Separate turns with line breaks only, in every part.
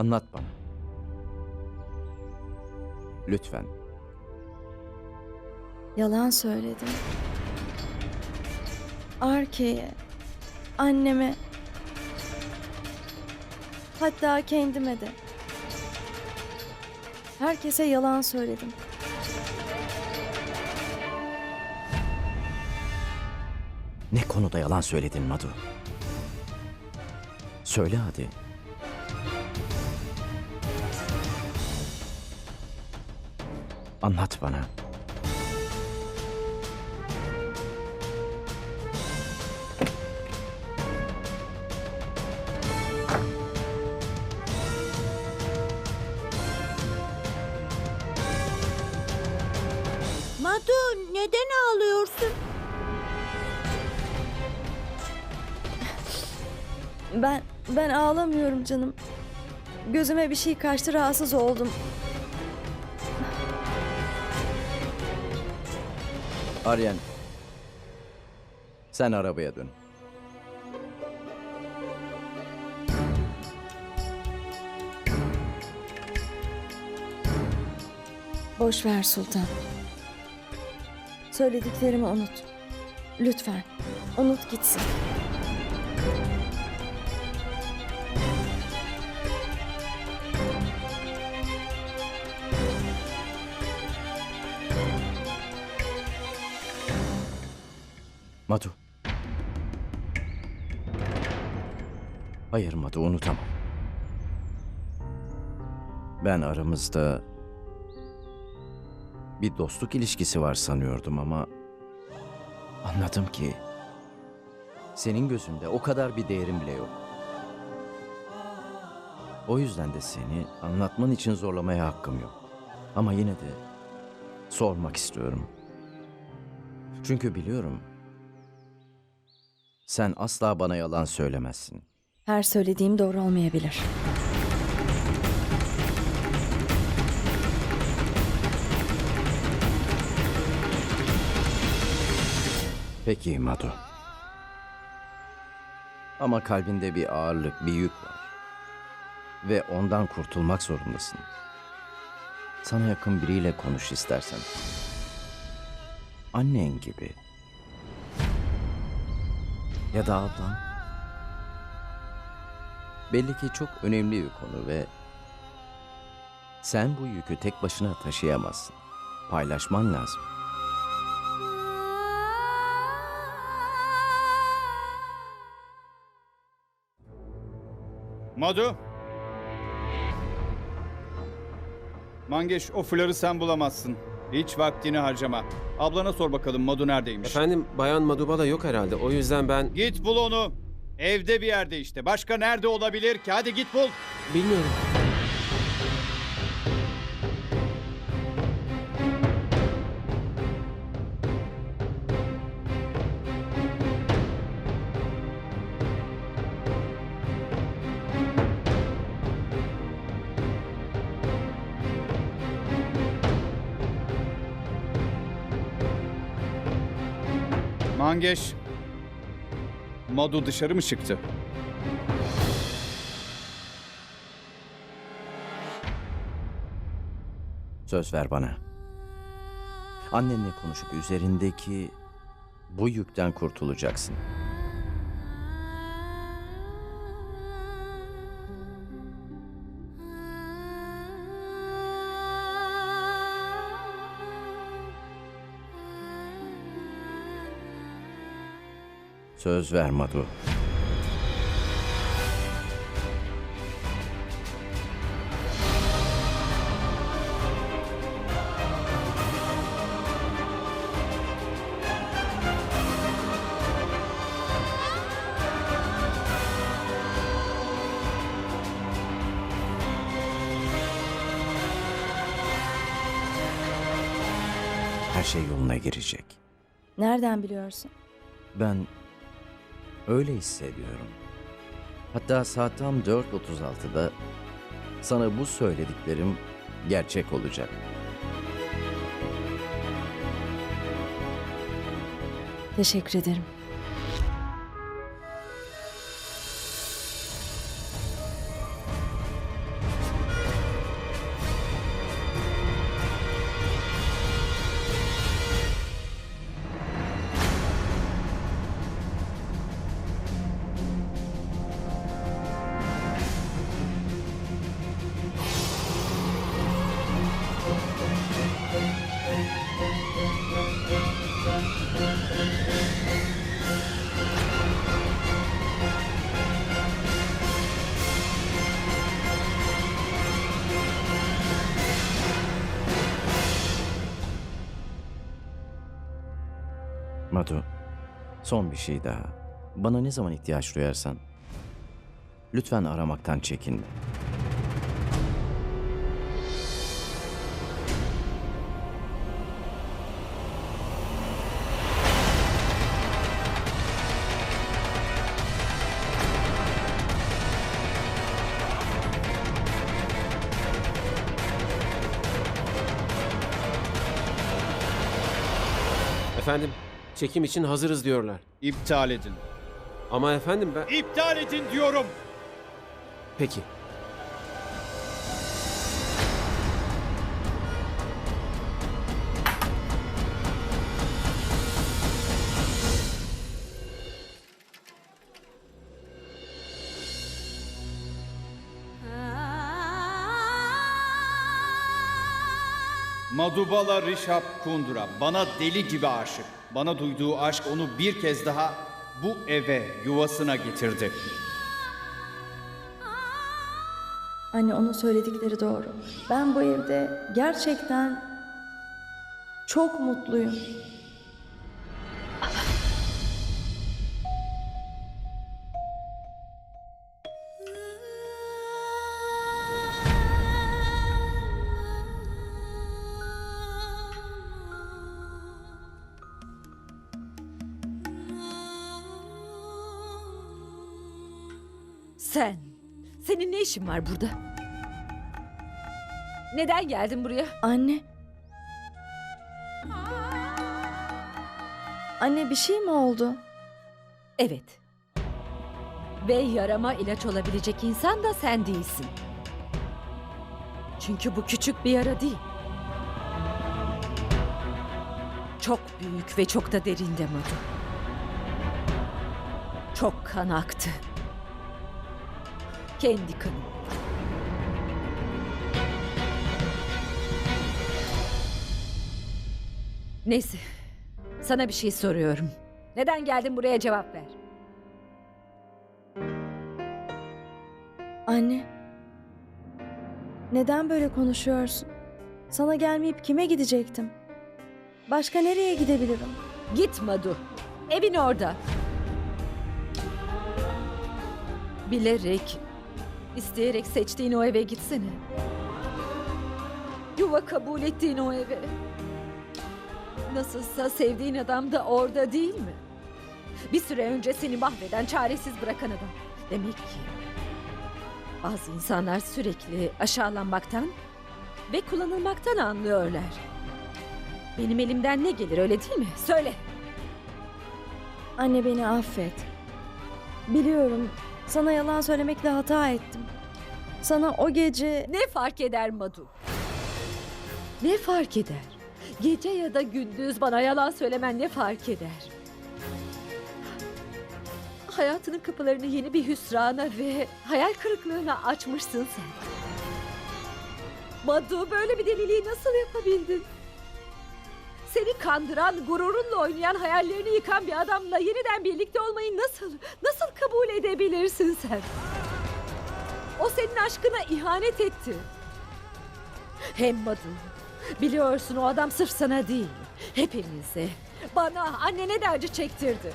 Anlat bana. Lütfen.
Yalan söyledim. Arke'ye, anneme, hatta kendime de. Herkese yalan söyledim.
Ne konuda yalan söyledin Madu? Söyle hadi. Anlat bana.
Madu neden ağlıyorsun?
Ben, ben ağlamıyorum canım. Gözüme bir şey kaçtı, rahatsız oldum.
Aryan. Sen arabaya dön.
Boş ver Sultan. Söylediklerimi unut. Lütfen. Unut gitsin.
Hayır Madu unutamam. Ben aramızda bir dostluk ilişkisi var sanıyordum ama anladım ki senin gözünde o kadar bir değerim bile yok. O yüzden de seni anlatman için zorlamaya hakkım yok. Ama yine de sormak istiyorum. Çünkü biliyorum sen asla bana yalan söylemezsin.
Her söylediğim doğru olmayabilir.
Peki Madu. Ama kalbinde bir ağırlık, bir yük var. Ve ondan kurtulmak zorundasın. Sana yakın biriyle konuş istersen. Annen gibi. Ya da ablan. Belli ki çok önemli bir konu ve sen bu yükü tek başına taşıyamazsın. Paylaşman lazım.
Madu. Mangeş o fuları sen bulamazsın. Hiç vaktini harcama. Ablana sor bakalım Madu neredeymiş.
Efendim Bayan Madubala yok herhalde. O yüzden ben
Git bul onu. Evde bir yerde işte. Başka nerede olabilir ki? Hadi git bul.
bilmiyorum.
Mangeş. Madu dışarı mı çıktı?
Söz ver bana. Annenle konuşup üzerindeki bu yükten kurtulacaksın. Söz ver Madu. Her şey yoluna girecek.
Nereden biliyorsun?
Ben öyle hissediyorum. Hatta saat tam 4.36'da sana bu söylediklerim gerçek olacak.
Teşekkür ederim.
Son bir şey daha. Bana ne zaman ihtiyaç duyarsan, lütfen aramaktan çekinme.
Efendim, çekim için hazırız diyorlar.
İptal edin.
Ama efendim ben...
İptal edin diyorum.
Peki.
Madubala Rishab Kundura bana deli gibi aşık. Bana duyduğu aşk onu bir kez daha bu eve, yuvasına getirdi.
Anne onun söyledikleri doğru. Ben bu evde gerçekten çok mutluyum.
Senin ne işin var burada? Neden geldin buraya?
Anne. Anne bir şey mi oldu?
Evet. Ve yarama ilaç olabilecek insan da sen değilsin. Çünkü bu küçük bir yara değil. Çok büyük ve çok da derinde Madu. Çok kan aktı. Kendi kanım. Neyse. Sana bir şey soruyorum. Neden geldin buraya cevap ver.
Anne. Neden böyle konuşuyorsun? Sana gelmeyip kime gidecektim? Başka nereye gidebilirim?
Git Madu. Evin orada. Bilerek, isteyerek seçtiğin o eve gitsene. Yuva kabul ettiğin o eve. Nasılsa sevdiğin adam da orada değil mi? Bir süre önce seni mahveden, çaresiz bırakan adam. Demek ki bazı insanlar sürekli aşağılanmaktan ve kullanılmaktan anlıyorlar. Benim elimden ne gelir öyle değil mi? Söyle.
Anne beni affet. Biliyorum sana yalan söylemekle hata ettim. Sana o gece
Ne fark eder Madu? Ne fark eder? Gece ya da gündüz bana yalan söylemen ne fark eder? Hayatının kapılarını yeni bir hüsrana ve hayal kırıklığına açmışsın sen. Madu böyle bir deliliği nasıl yapabildin? Seni kandıran, gururunla oynayan, hayallerini yıkan bir adamla yeniden birlikte olmayı nasıl, nasıl kabul edebilirsin sen? O senin aşkına ihanet etti. Hem Madu, biliyorsun o adam sırf sana değil, hepimize, bana, annene de acı çektirdi.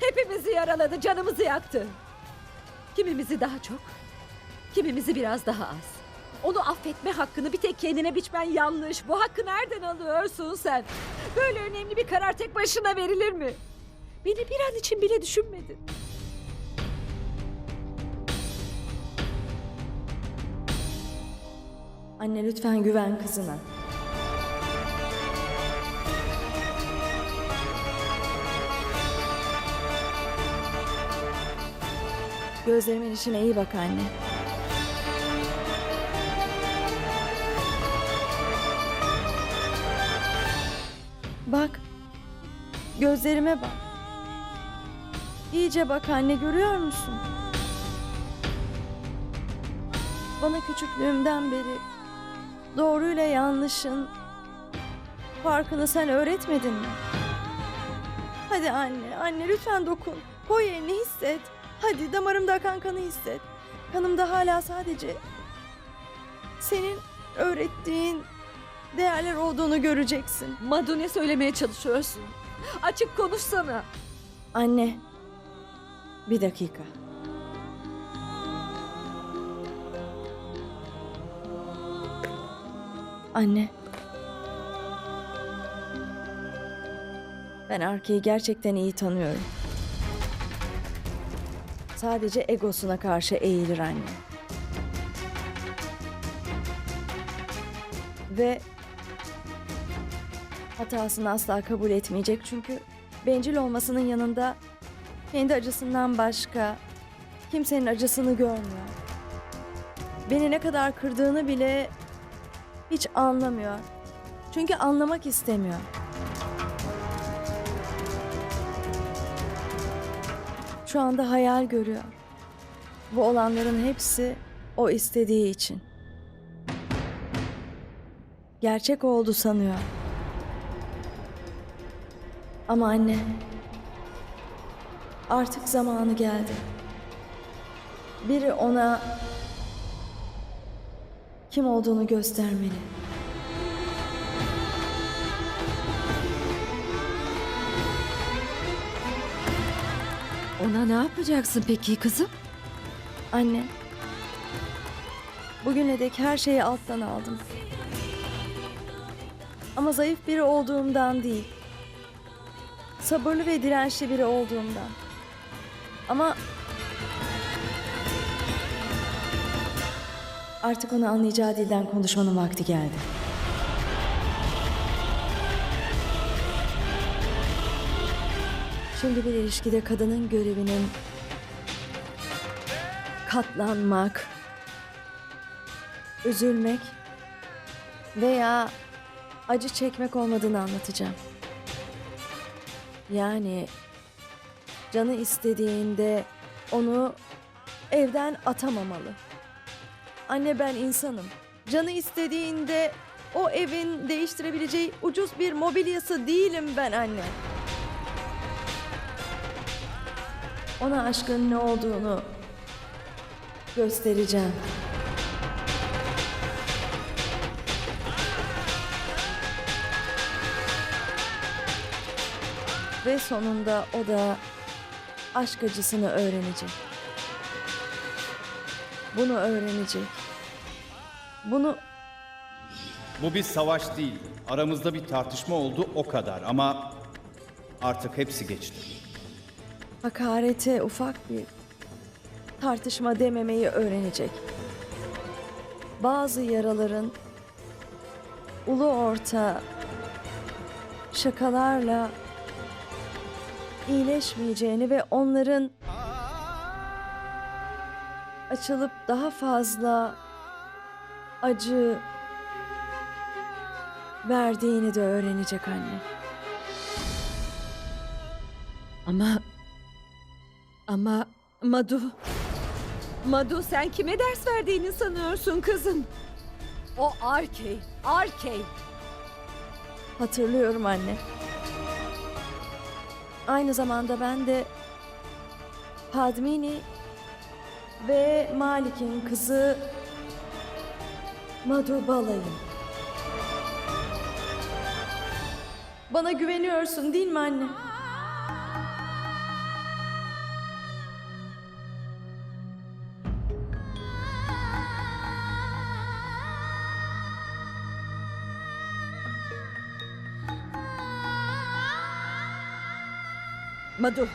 Hepimizi yaraladı, canımızı yaktı. Kimimizi daha çok, kimimizi biraz daha az. Onu affetme hakkını bir tek kendine biçmen yanlış. Bu hakkı nereden alıyorsun sen? Böyle önemli bir karar tek başına verilir mi? Beni bir an için bile düşünmedin.
anne lütfen güven kızına. Gözlerimin içine iyi bak anne. Bak. Gözlerime bak. İyice bak anne görüyor musun? Bana küçüklüğümden beri doğruyla yanlışın farkını sen öğretmedin mi? Hadi anne, anne lütfen dokun. Koy elini hisset. Hadi damarımda akan kanı hisset. Kanımda hala sadece senin öğrettiğin değerler olduğunu göreceksin.
Madu ne söylemeye çalışıyorsun? Açık konuşsana.
Anne. Bir dakika. Anne. Ben Arke'yi gerçekten iyi tanıyorum. Sadece egosuna karşı eğilir anne. Ve hatasını asla kabul etmeyecek çünkü bencil olmasının yanında kendi acısından başka kimsenin acısını görmüyor. Beni ne kadar kırdığını bile hiç anlamıyor. Çünkü anlamak istemiyor. Şu anda hayal görüyor. Bu olanların hepsi o istediği için. Gerçek oldu sanıyor. Ama anne, artık zamanı geldi. Biri ona kim olduğunu göstermeli.
Ona ne yapacaksın peki kızım?
Anne, bugüne dek her şeyi alttan aldım. Ama zayıf biri olduğumdan değil. Sabırlı ve dirençli biri olduğumdan. Ama artık onu anlayacağı dilden konuşmanın vakti geldi. Şimdi bir ilişkide kadının görevinin katlanmak, üzülmek veya acı çekmek olmadığını anlatacağım. Yani canı istediğinde onu evden atamamalı. Anne ben insanım. Canı istediğinde o evin değiştirebileceği ucuz bir mobilyası değilim ben anne. Ona aşkın ne olduğunu göstereceğim. Ve sonunda o da aşk acısını öğrenecek. Bunu öğrenecek. Bunu
Bu bir savaş değil. Aramızda bir tartışma oldu o kadar ama artık hepsi geçti.
hakarete ufak bir tartışma dememeyi öğrenecek. Bazı yaraların ulu orta şakalarla iyileşmeyeceğini ve onların açılıp daha fazla acı verdiğini de öğrenecek anne.
Ama... Ama Madu... Madu sen kime ders verdiğini sanıyorsun kızım? O Arkey, Arkey.
Hatırlıyorum anne. Aynı zamanda ben de Padmini ve Malik'in kızı Madhubala'yım. Bana güveniyorsun değil mi anne?
Madu.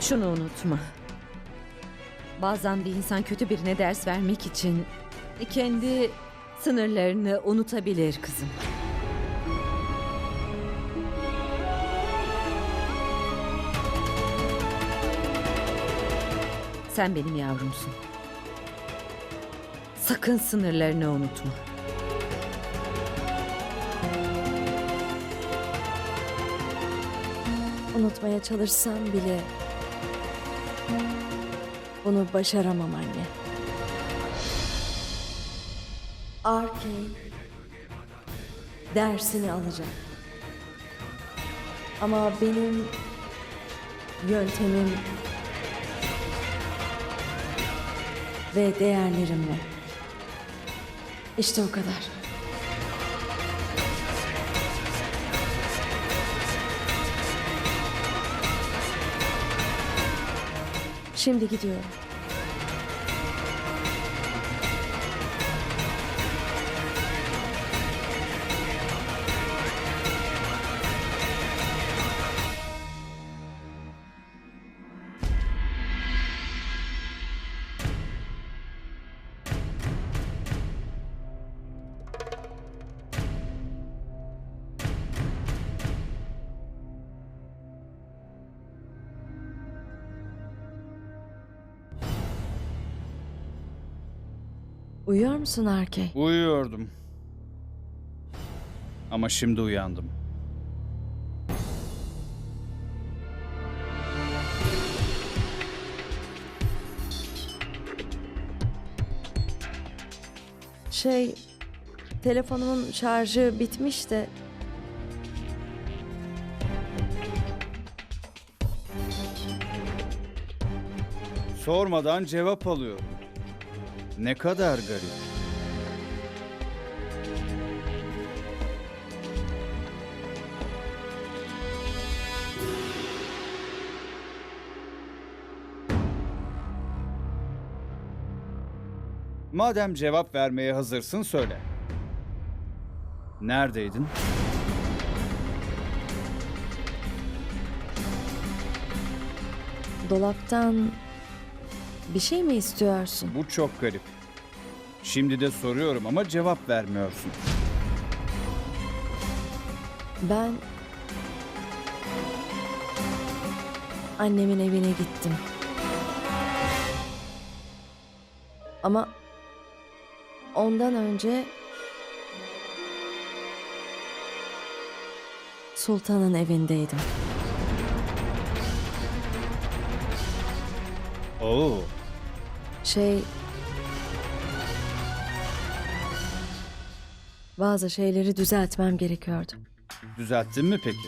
Şunu unutma. Bazen bir insan kötü birine ders vermek için kendi sınırlarını unutabilir kızım. Sen benim yavrumsun. Sakın sınırlarını unutma.
Unutmaya çalışsam bile bunu başaramam anne. Arkey dersini alacak. Ama benim yöntemim ve değerlerimle. İşte o kadar. Şimdi gidiyorum. Uyuyor musun Arkey?
Uyuyordum. Ama şimdi uyandım.
Şey, telefonumun şarjı bitmiş de
Sormadan cevap alıyorum. Ne kadar garip. Madem cevap vermeye hazırsın söyle. Neredeydin?
dolaptan bir şey mi istiyorsun?
Bu çok garip. Şimdi de soruyorum ama cevap vermiyorsun.
Ben annemin evine gittim. Ama ondan önce sultanın evindeydim.
Oo,
Şey bazı şeyleri düzeltmem gerekiyordu.
düzelttin mi peki?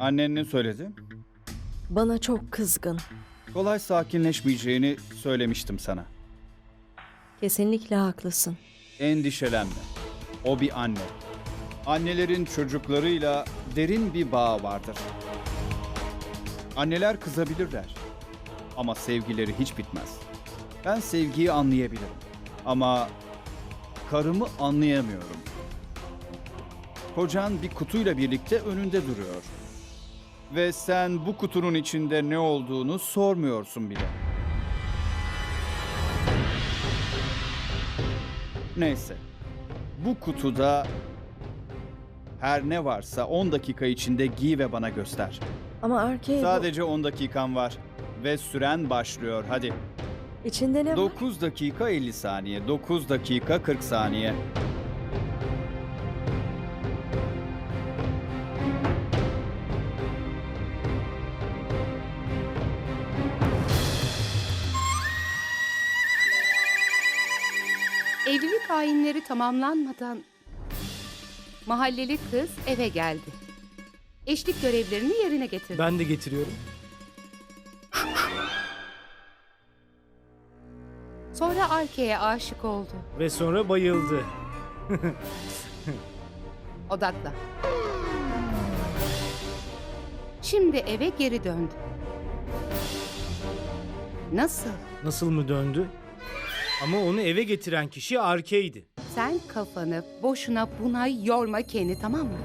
Annen ne söyledi?
Bana çok kızgın.
Kolay sakinleşmeyeceğini söylemiştim sana.
Kesinlikle haklısın.
Endişelenme. O bir anne. Annelerin çocuklarıyla derin bir bağ vardır. Anneler kızabilirler. Ama sevgileri hiç bitmez. Ben sevgiyi anlayabilirim. Ama karımı anlayamıyorum. Kocan bir kutuyla birlikte önünde duruyor. Ve sen bu kutunun içinde ne olduğunu sormuyorsun bile. Neyse. Bu kutuda her ne varsa 10 dakika içinde giy ve bana göster.
Ama bu-
Sadece 10 dakikan var ve süren başlıyor. Hadi.
İçinde ne var?
9 dakika 50 saniye, 9 dakika 40 saniye.
Evlilik ayinleri tamamlanmadan mahalleli kız eve geldi. Eşlik görevlerini yerine getirdi.
Ben de getiriyorum.
Sonra Arke'ye aşık oldu.
Ve sonra bayıldı.
Odakla. Şimdi eve geri döndü. Nasıl?
Nasıl mı döndü? Ama onu eve getiren kişi Arke'ydi.
Sen kafanı boşuna buna yorma kendi tamam mı?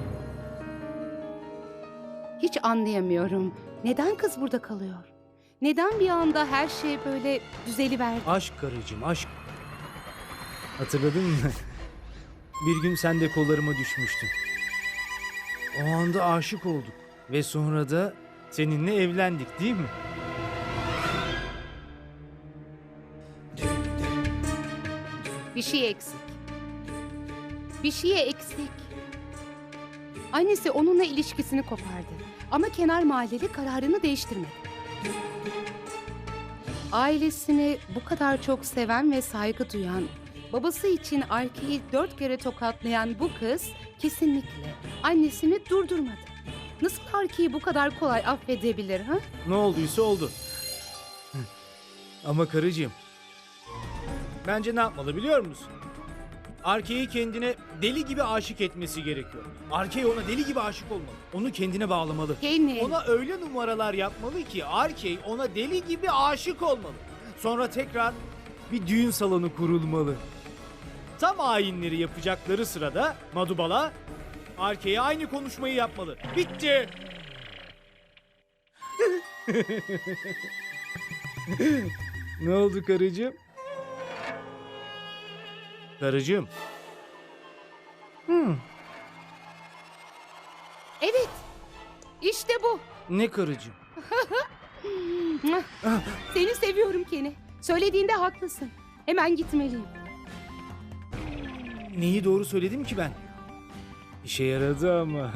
Hiç anlayamıyorum. Neden kız burada kalıyor? Neden bir anda her şey böyle düzeliverdi?
Aşk karıcığım aşk. Hatırladın mı? Bir gün sen de kollarıma düşmüştün. O anda aşık olduk. Ve sonra da seninle evlendik değil mi?
Bir şey eksik. Bir şeye eksik. Annesi onunla ilişkisini kopardı. Ama kenar mahalleli kararını değiştirmedi. Ailesini bu kadar çok seven ve saygı duyan, babası için Arke'yi dört kere tokatlayan bu kız kesinlikle annesini durdurmadı. Nasıl Arke'yi bu kadar kolay affedebilir ha?
Ne olduysa oldu. Ama karıcığım. Bence ne yapmalı biliyor musun? Arkeyi kendine deli gibi aşık etmesi gerekiyor. Arkey ona deli gibi aşık olmalı. Onu kendine bağlamalı.
Kenny.
Ona öyle numaralar yapmalı ki Arkey ona deli gibi aşık olmalı. Sonra tekrar bir düğün salonu kurulmalı. Tam ayinleri yapacakları sırada Madubala Arkey'e aynı konuşmayı yapmalı. Bitti. ne oldu karıcığım? Karıcığım. Hmm,
Evet. İşte bu.
ne karıcığım?
Seni seviyorum Kenny. Söylediğinde haklısın. Hemen gitmeliyim.
Neyi doğru söyledim ki ben? İşe yaradı ama.